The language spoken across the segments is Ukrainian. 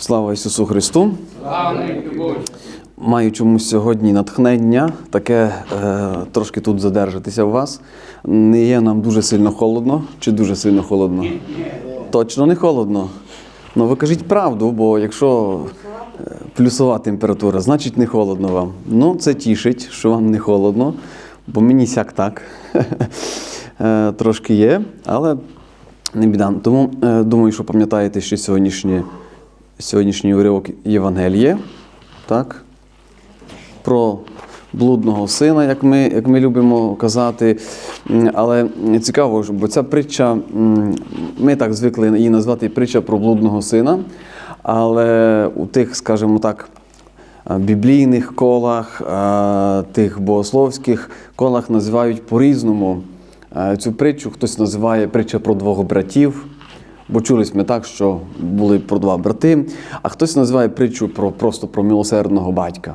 Слава Ісусу Христу! Боже! Маю чомусь сьогодні натхнення, таке е, трошки тут задержатися у вас. Не є нам дуже сильно холодно чи дуже сильно холодно? Точно не холодно. Ну ви кажіть правду, бо якщо е, плюсова температура, значить не холодно вам. Ну, це тішить, що вам не холодно, бо мені сяк так. Е, Трошки є, але не біда. Тому е, думаю, що пам'ятаєте, що сьогоднішнє, сьогоднішній уривок Євангеліє. Так? про блудного сина, як ми, як ми любимо казати. Але цікаво, бо ця притча, ми так звикли її назвати притча про блудного сина. Але у тих, скажімо так, біблійних колах, тих богословських колах називають по-різному. Цю притчу хтось називає притча про двох братів. Бо чулись ми так, що були про два брати, а хтось називає притчу про просто про милосердного батька.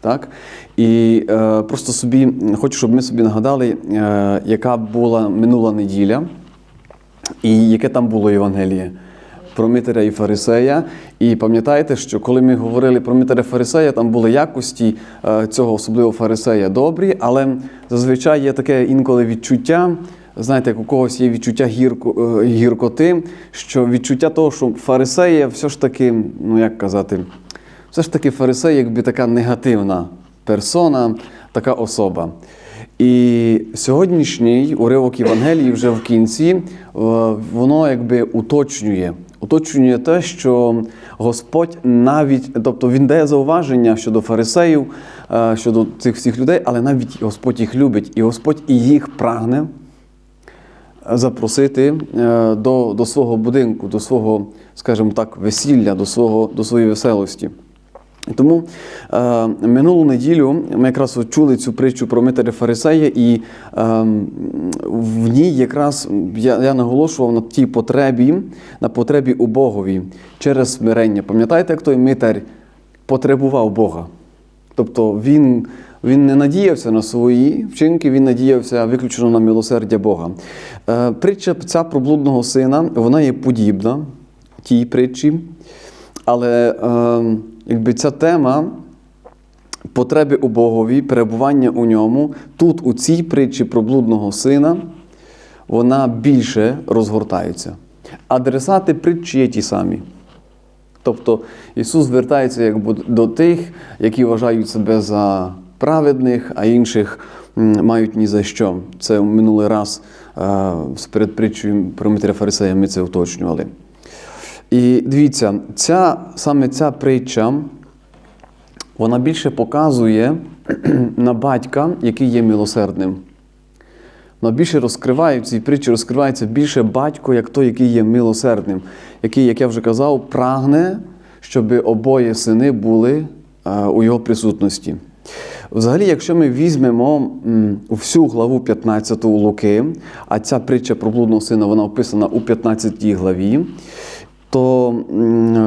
Так? І е, просто собі хочу, щоб ми собі нагадали, е, яка була минула неділя, і яке там було Євангеліє про Митаря і Фарисея. І пам'ятаєте, що коли ми говорили про Митаря Фарисея, там були якості е, цього особливо Фарисея добрі, але зазвичай є таке інколи відчуття. Знаєте, як у когось є відчуття гірко, е, гіркоти, що відчуття того, що фарисея все ж таки, ну як казати, все ж таки фарисей, якби така негативна персона, така особа. І сьогоднішній уривок Євангелії вже в кінці, е, воно якби уточнює. Уточнює те, що Господь навіть, тобто Він дає зауваження щодо фарисеїв, е, щодо цих всіх людей, але навіть Господь їх любить, і Господь і їх прагне запросити е, до, до свого будинку, до свого, скажімо так, весілля, до, свого, до своєї веселості. Тому е, минулу неділю ми якраз чули цю притчу про Митаря Фарисея, і е, в ній якраз я, я наголошував на тій потребі, на потребі у Богові через смирення. Пам'ятаєте, як той Митар потребував Бога? Тобто він, він не надіявся на свої вчинки, він надіявся виключно на милосердя Бога. Е, притча ця про блудного сина, вона є подібна тій притчі, але е, якби ця тема потреби у Богові, перебування у ньому, тут, у цій притчі про блудного сина, вона більше розгортається. Адресати притчі є ті самі. Тобто Ісус звертається якби до тих, які вважають себе за праведних, а інших мають ні за що. Це минулий раз е, перед притчею про Митря Фарисея ми це уточнювали. І дивіться, ця, саме ця притча, вона більше показує на батька, який є милосердним. Вона більше розкриває в цій притчі, розкривається більше батько, як той, який є милосердним, який, як я вже казав, прагне, щоб обоє сини були е, у його присутності. Взагалі, якщо ми візьмемо всю главу 15 Луки, а ця притча про блудного сина вона описана у 15 главі, то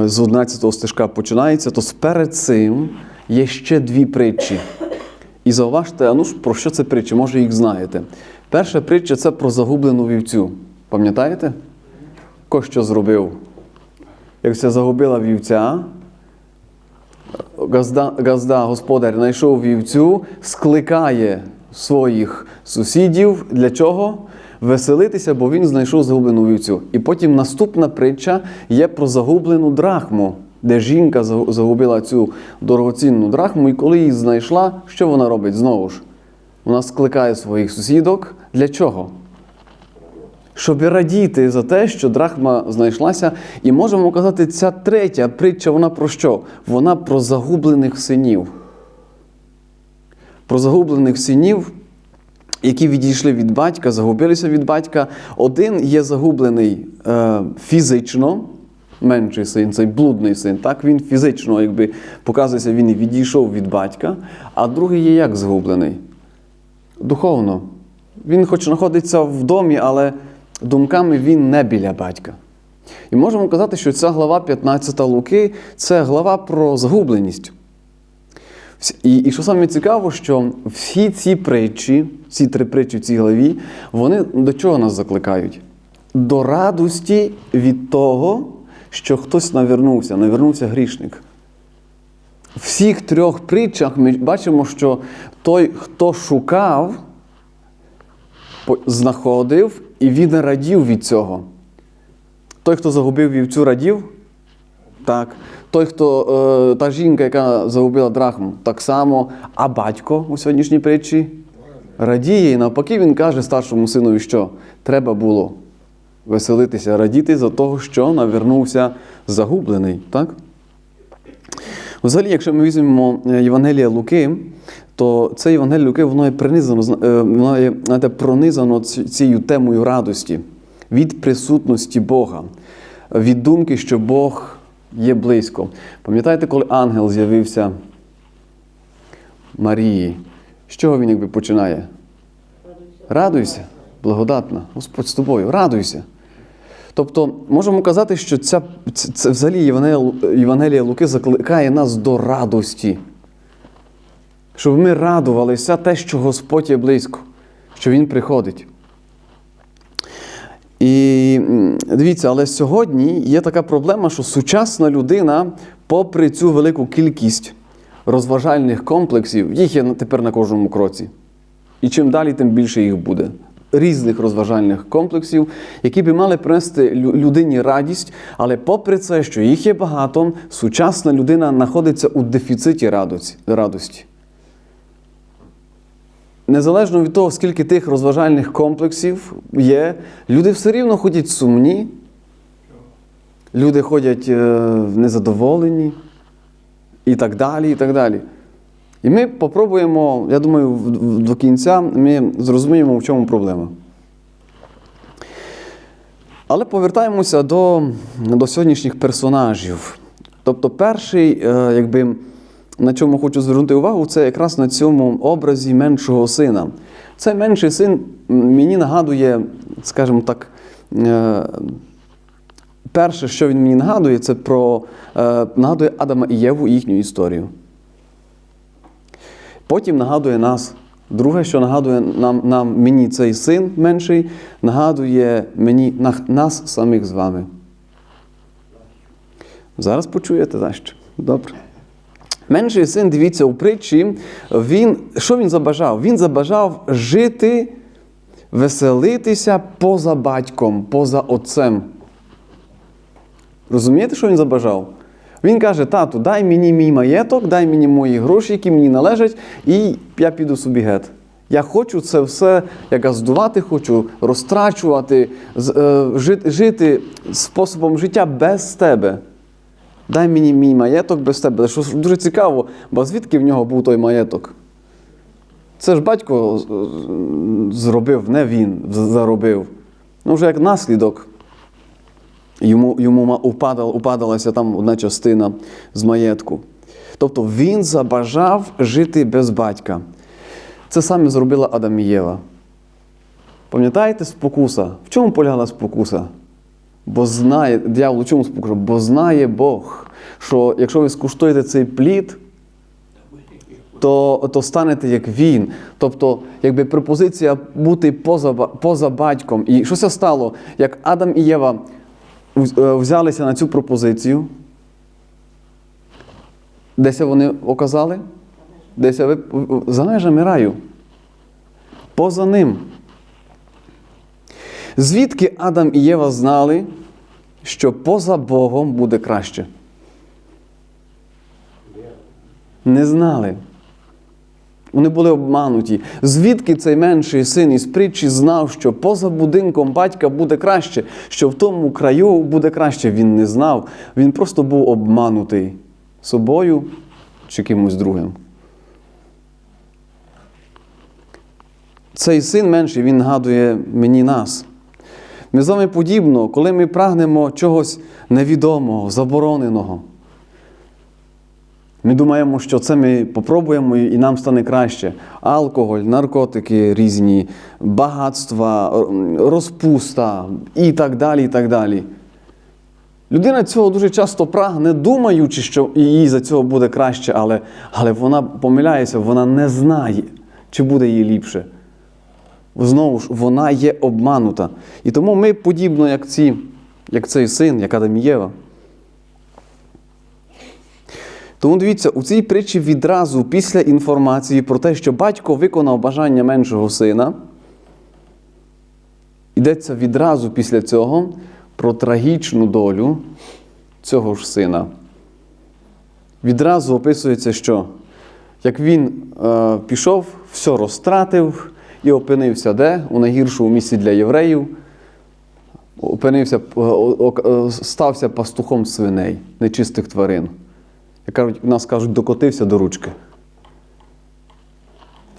з 11 стежка починається, то перед цим є ще дві притчі. І зауважте, а ну ж про що це притча? Може, їх знаєте. Перша притча це про загублену вівцю. Пам'ятаєте? Ко що зробив? Як це загубила вівця, газда, газда господар знайшов вівцю, скликає своїх сусідів. Для чого? Веселитися, бо він знайшов загублену вівцю. І потім наступна притча є про загублену драхму, де жінка загубила цю дорогоцінну драхму, і коли її знайшла, що вона робить знову ж? Вона скликає своїх сусідок. Для чого? Щоб радіти за те, що драхма знайшлася, і можемо казати, ця третя притча, вона про що? Вона про загублених синів. Про загублених синів, які відійшли від батька, загубилися від батька. Один є загублений е, фізично, менший син, цей блудний син. Так, він фізично, якби показується, він і відійшов від батька, а другий є як загублений? Духовно. Він хоч знаходиться в домі, але думками він не біля батька. І можемо казати, що ця глава 15 Луки це глава про загубленість. І, і що саме цікаво, що всі ці притчі, ці три притчі в цій главі, вони до чого нас закликають? До радості від того, що хтось навернувся, навернувся грішник. В всіх трьох притчах ми бачимо, що той, хто шукав, знаходив і він радів від цього. Той, хто загубив вівцю, радів. Так. Той, хто, е, та жінка, яка загубила драхму, так само. А батько у сьогоднішній притчі радіє. І навпаки, він каже старшому синові, що треба було веселитися, радіти за того, що навернувся загублений. Так? Взагалі, якщо ми візьмемо е, Євангелія Луки, то це Євангеліє Луки, воно є принизано, е, воно є знаєте, пронизано цією темою радості від присутності Бога, від думки, що Бог є близько. Пам'ятаєте, коли ангел з'явився Марії, з чого він якби починає? Радуйся, благодатна, Господь з тобою, радуйся. Тобто, можемо казати, що ця, це, взагалі Євангелія Луки закликає нас до радості. Щоб ми радувалися те, що Господь є близько, що Він приходить. І дивіться, але сьогодні є така проблема, що сучасна людина, попри цю велику кількість розважальних комплексів, їх є тепер на кожному кроці. І чим далі, тим більше їх буде. Різних розважальних комплексів, які би мали принести людині радість, але попри це, що їх є багато, сучасна людина знаходиться у дефіциті радості-. Незалежно від того, скільки тих розважальних комплексів є, люди все рівно ходять сумні, люди ходять е, незадоволені і так далі. і так далі. І ми попробуємо, я думаю, до кінця ми зрозуміємо, в чому проблема. Але повертаємося до, до сьогоднішніх персонажів. Тобто, перший, е, якби, на чому хочу звернути увагу, це якраз на цьому образі меншого сина. Цей менший син мені нагадує, скажімо так, е, перше, що він мені нагадує, це про е, нагадує Адама і Єву і їхню історію. Потім нагадує нас. Друге, що нагадує нам, нам мені цей син менший, нагадує мені на- нас самих з вами. Зараз почуєте за що. Добре. Менший син, дивіться, у притчі, він, що він забажав? Він забажав жити, веселитися поза батьком, поза отцем. Розумієте, що він забажав? Він каже: тату, дай мені мій маєток, дай мені мої гроші, які мені належать, і я піду собі гет. Я хочу це все як газдувати, хочу розтрачувати, е, жити способом життя без тебе. Дай мені мій маєток без тебе. Що дуже цікаво, бо звідки в нього був той маєток? Це ж батько е, зробив, не він заробив. Ну, вже як наслідок. Йому, йому упадала, упадалася там одна частина з маєтку. Тобто він забажав жити без батька. Це саме зробила Адам і Єва. Пам'ятаєте спокуса? В чому полягала спокуса? Бо знає, дьявол у чому спокуса? Бо знає Бог, що якщо ви скуштуєте цей плід, то, то станете як він. Тобто, якби пропозиція бути поза, поза батьком. І що це стало? Як Адам і Єва е, взялися на цю пропозицію, десь вони оказали? Десь ви за межами раю. Поза ним. Звідки Адам і Єва знали, що поза Богом буде краще? Не знали. Вони були обмануті. Звідки цей менший син із притчі знав, що поза будинком батька буде краще, що в тому краю буде краще? Він не знав. Він просто був обманутий собою чи кимось другим. Цей син менший, він нагадує мені нас. Ми з вами подібно, коли ми прагнемо чогось невідомого, забороненого. Ми думаємо, що це ми попробуємо і нам стане краще. Алкоголь, наркотики різні, багатства, розпуста і так далі. і так далі. Людина цього дуже часто прагне, думаючи, що їй за цього буде краще, але, але вона помиляється, вона не знає, чи буде їй ліпше. Знову ж, вона є обманута. І тому ми, подібно як, ці, як цей син, як Адам Єва, Тому дивіться, у цій притчі відразу після інформації про те, що батько виконав бажання меншого сина, йдеться відразу після цього про трагічну долю цього ж сина. Відразу описується, що як він е, пішов, все розтратив і опинився де? У найгіршому місці для євреїв. Опинився, е, е, стався пастухом свиней, нечистих тварин. Як кажуть, нас кажуть, докотився до ручки.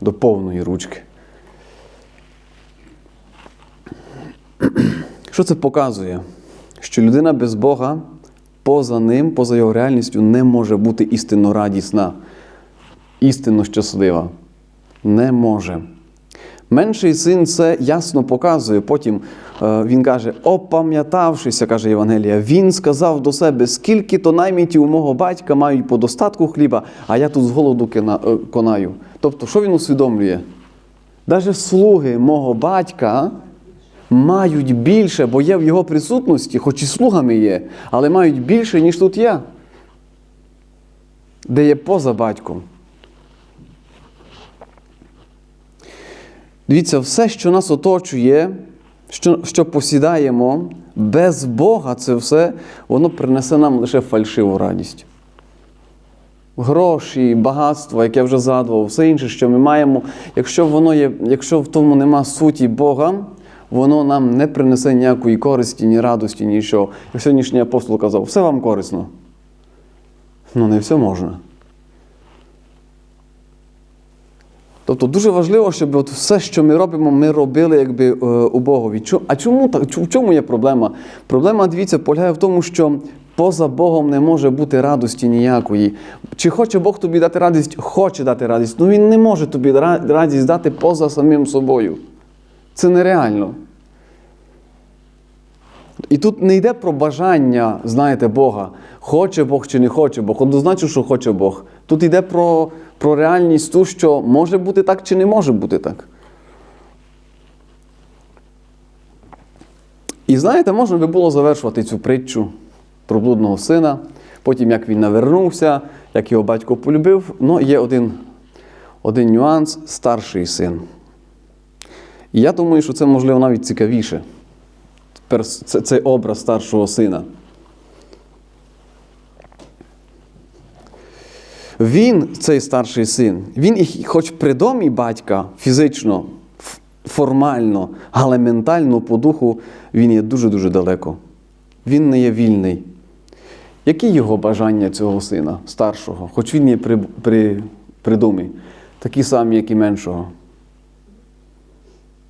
До повної ручки. Що це показує? Що людина без Бога поза ним, поза його реальністю, не може бути істинно радісна, істинно щаслива. Не може. Менший син це ясно показує. Потім е, він каже: опам'ятавшися, каже Євангелія, він сказав до себе, скільки то наймітів у мого батька мають по достатку хліба, а я тут з голоду е, конаю. Тобто, що він усвідомлює? Навіть слуги мого батька мають більше, бо є в його присутності, хоч і слугами є, але мають більше, ніж тут я, де є поза батьком. Дивіться, все, що нас оточує, що, що посідаємо, без Бога це все, воно принесе нам лише фальшиву радість. Гроші, багатство, як я вже згадував, все інше, що ми маємо, якщо воно є, якщо в тому нема суті Бога, воно нам не принесе ніякої користі, ні радості, нічого. Як сьогоднішній апостол казав, все вам корисно. Ну, не все можна. Тобто дуже важливо, щоб от все, що ми робимо, ми робили якби е, у Богові. А чому так? В чому є проблема? Проблема, дивіться, полягає в тому, що поза Богом не може бути радості ніякої. Чи хоче Бог тобі дати радість? Хоче дати радість. Ну він не може тобі радість дати поза самим собою. Це нереально. І тут не йде про бажання, знаєте, Бога. Хоче Бог чи не хоче Бог. Однозначно, що хоче Бог. Тут йде про, про реальність ту, що може бути так чи не може бути так. І знаєте, можна би було завершувати цю притчу про блудного сина, потім як він навернувся, як його батько полюбив. Ну, є один, один нюанс старший син. І я думаю, що це можливо навіть цікавіше. Перс- це- цей образ старшого сина. Він, цей старший син, він, хоч при домі батька фізично, формально, але ментально по духу він є дуже-дуже далеко. Він не є вільний. Які його бажання цього сина, старшого, хоч він є при, при, при домі, такі самі, як і меншого?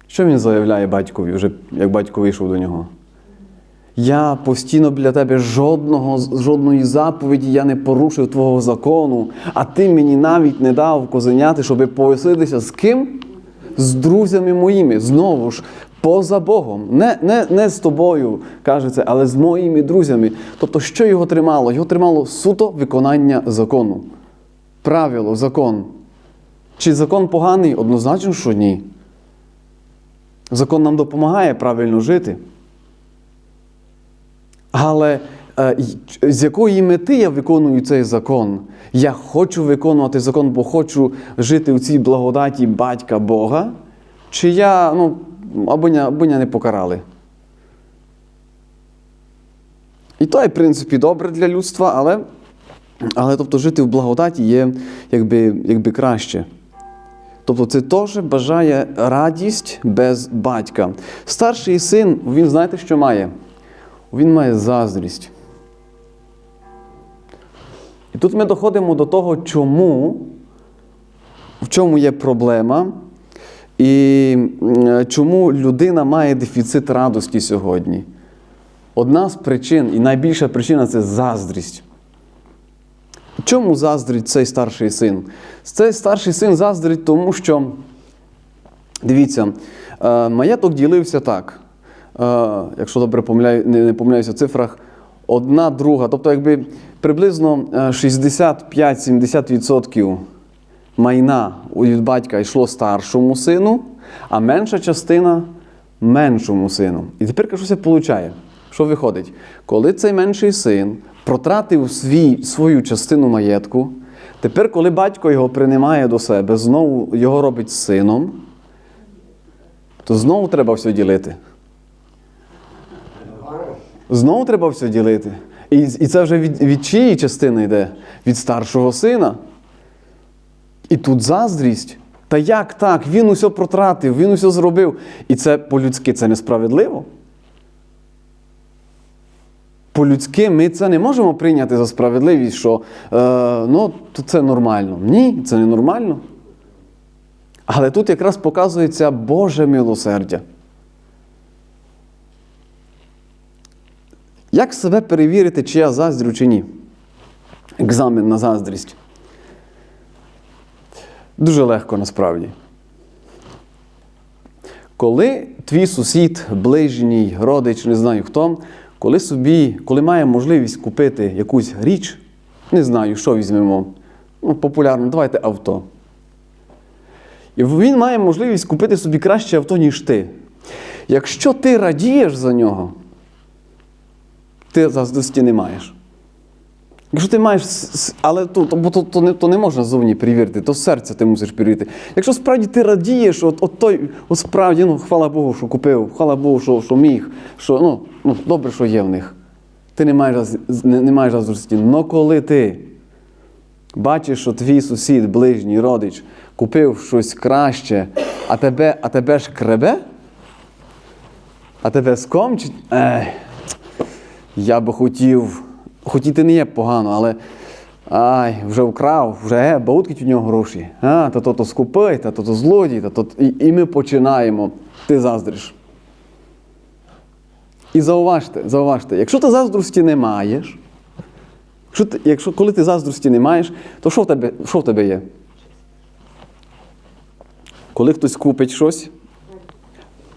Що він заявляє батькові, вже як батько вийшов до нього? Я постійно біля тебе жодного, жодної заповіді я не порушив твого закону, а ти мені навіть не дав козеняти, щоб повеселитися з ким? З друзями моїми. Знову ж, поза Богом. Не, не, не з тобою, кажеться, але з моїми друзями. Тобто, що його тримало? Його тримало суто виконання закону. Правило, закон. Чи закон поганий? Однозначно, що ні. Закон нам допомагає правильно жити. Але е, з якої мети я виконую цей закон? Я хочу виконувати закон, бо хочу жити в цій благодаті батька Бога, чи я, ну, або або не покарали. І то, в принципі, добре для людства, але, але тобто, жити в благодаті є якби, якби краще. Тобто це теж бажає радість без батька. Старший син, він знаєте, що має? Він має заздрість. І тут ми доходимо до того, чому, в чому є проблема, і чому людина має дефіцит радості сьогодні. Одна з причин, і найбільша причина це заздрість. Чому заздрить цей старший син? Цей старший син заздрить, тому що, дивіться, е, маєток ділився так. Е, якщо добре помиляю, не, не помиляюся в цифрах, одна друга, тобто якби приблизно е, 65-70% майна від батька йшло старшому сину, а менша частина меншому сину. І тепер що це виходить? Що виходить? Коли цей менший син протратив свій, свою частину маєтку, тепер, коли батько його приймає до себе, знову його робить сином, то знову треба все ділити. Знову треба все ділити. І, і це вже від, від чиєї частини йде? Від старшого сина. І тут заздрість. Та як так? Він усе протратив, він усе зробив. І це по-людськи це несправедливо. По-людськи ми це не можемо прийняти за справедливість, що е, ну, це нормально. Ні, це не нормально. Але тут якраз показується Боже милосердя. Як себе перевірити, чи я заздрю, чи ні? Екзамен на заздрість. Дуже легко насправді. Коли твій сусід, ближній, родич, не знаю хто, коли собі, коли має можливість купити якусь річ, не знаю, що візьмемо, ну, популярно, давайте авто. І він має можливість купити собі краще авто, ніж ти. Якщо ти радієш за нього, ти заздрості не маєш. Якщо ти маєш, але то, то, то, то, не, то не можна зовні перевірити, то серце ти мусиш перевірити. Якщо справді ти радієш, от, от той, от справді, ну, хвала Богу, що купив, хвала Богу, що, що міг, що, ну, ну, добре, що є в них. Ти не маєш, не, не маєш заздрості. Но коли ти бачиш, що твій сусід, ближній, родич купив щось краще, а тебе, а тебе ж кребе, а тебе скомчить, ей, я би хотів, хотіти не є погано, але ай, вже вкрав, вже е, баутки у нього гроші. А, та то то скупий, та то то злодій, та то і, і ми починаємо. Ти заздриш. І зауважте, зауважте, якщо ти заздрості не маєш, якщо, ти, якщо коли ти заздрості не маєш, то що в тебе, що в тебе є? Коли хтось купить щось,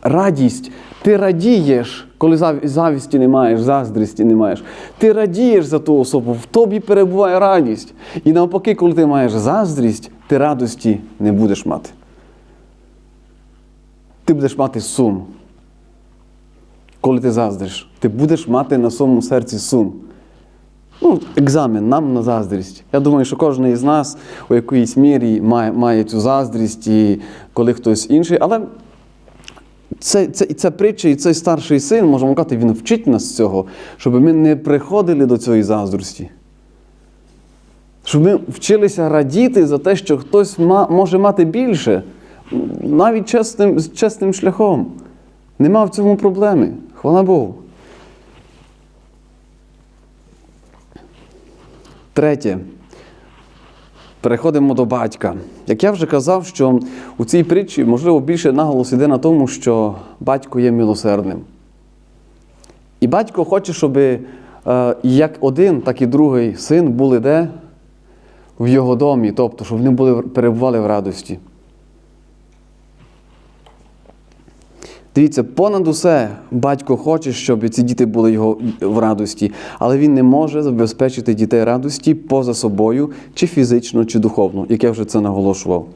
радість. Ти радієш, коли завісті не маєш, заздрісті не маєш. Ти радієш за ту особу, в тобі перебуває радість. І навпаки, коли ти маєш заздрість, ти радості не будеш мати. Ти будеш мати сум. Коли ти заздриш, ти будеш мати на своєму серці сум. Ну, екзамен нам на заздрість. Я думаю, що кожен із нас у якоїсь мірі має, має цю заздрість, і коли хтось інший. Але це, ця притча, і цей старший син, можемо казати, він вчить нас цього, щоб ми не приходили до цієї заздрості. Щоб ми вчилися радіти за те, що хтось ма, може мати більше, навіть чесним, чесним шляхом. Нема в цьому проблеми. Хвала Богу. Третє. Переходимо до батька. Як я вже казав, що у цій притчі, можливо, більше наголос іде на тому, що батько є милосердним. І батько хоче, щоб е, як один, так і другий син були де? В його домі, тобто, щоб вони були, перебували в радості. Дивіться, понад усе батько хоче, щоб ці діти були його в радості, але він не може забезпечити дітей радості поза собою, чи фізично, чи духовно, як я вже це наголошував.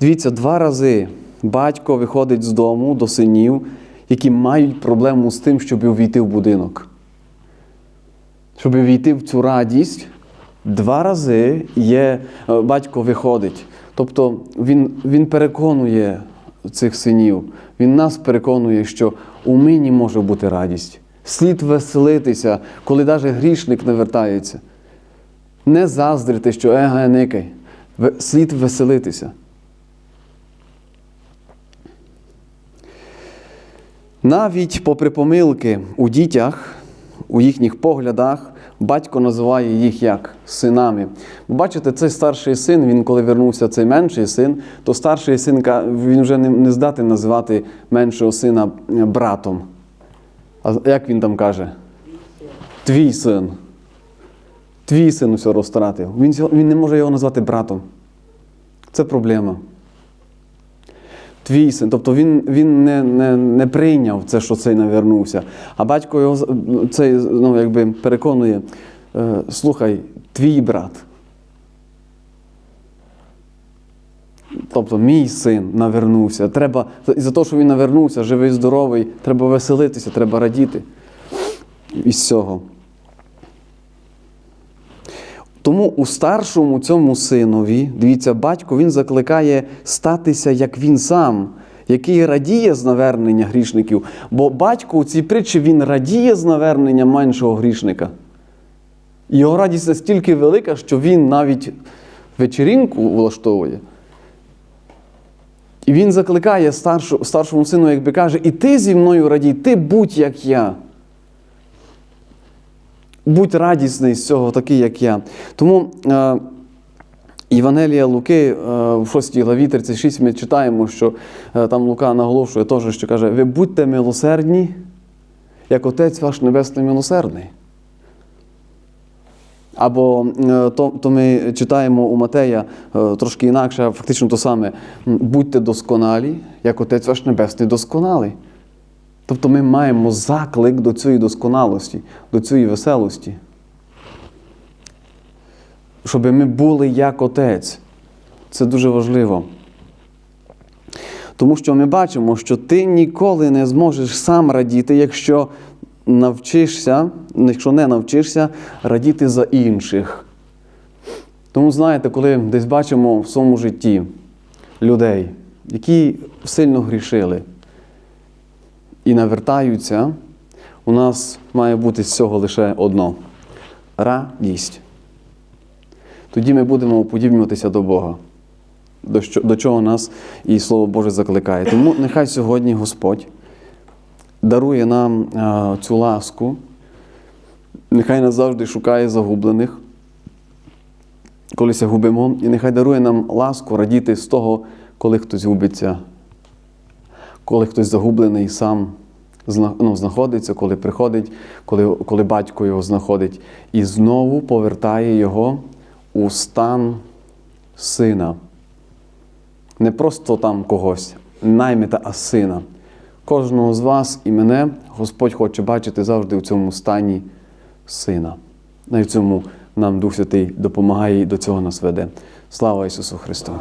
Дивіться, два рази батько виходить з дому до синів, які мають проблему з тим, щоб увійти в будинок. Щоб увійти в цю радість, два рази є, е, батько виходить. Тобто він, він переконує цих синів, він нас переконує, що у мені може бути радість. Слід веселитися, коли навіть грішник не вертається. Не заздрити, що ега никай. Слід веселитися. Навіть попри помилки у дітях, у їхніх поглядах, батько називає їх як синами. Бо Бачите, цей старший син, він коли вернувся цей менший син, то старший син він вже не, здатний називати меншого сина братом. А як він там каже? Твій син. Твій син усе розтратив. Він, він не може його назвати братом. Це проблема. Твій син. Тобто він, він не, не, не прийняв це, що цей навернувся. А батько його цей ну, якби переконує: е, слухай, твій брат. Тобто мій син навернувся. Треба, і за те, що він навернувся, живий, здоровий, треба веселитися, треба радіти. із цього. Тому у старшому цьому синові, дивіться, батько він закликає статися як він сам, який радіє з навернення грішників. Бо батько у цій притчі він радіє з навернення меншого грішника. Його радість настільки велика, що він навіть вечерінку влаштовує. І він закликає старшому сину, якби каже, і ти зі мною радій, ти будь як я. Будь радісний з цього, такий, як я. Тому е, Євангелія Луки е, в 6 главі 36 ми читаємо, що е, там Лука наголошує теж, що каже, ви будьте милосердні, як Отець ваш Небесний милосердний. Або е, то, то ми читаємо у Матея е, трошки інакше, а фактично то саме. Будьте досконалі, як Отець ваш Небесний досконалий. Тобто ми маємо заклик до цієї досконалості, до цієї веселості. Щоб ми були як Отець. Це дуже важливо. Тому що ми бачимо, що ти ніколи не зможеш сам радіти, якщо навчишся, якщо не навчишся радіти за інших. Тому, знаєте, коли десь бачимо в своєму житті людей, які сильно грішили і навертаються, у нас має бути з цього лише одно радість. Тоді ми будемо уподібнюватися до Бога, до, чого нас і Слово Боже закликає. Тому нехай сьогодні Господь дарує нам а, цю ласку, нехай нас завжди шукає загублених, колися губимо, і нехай дарує нам ласку радіти з того, коли хтось губиться, коли хтось загублений сам ну, знаходиться, коли приходить, коли, коли батько його знаходить, і знову повертає його у стан сина. Не просто там когось, наймита, а сина. Кожного з вас і мене Господь хоче бачити завжди у цьому стані сина. І в цьому нам Дух Святий допомагає і до цього нас веде. Слава Ісусу Христу!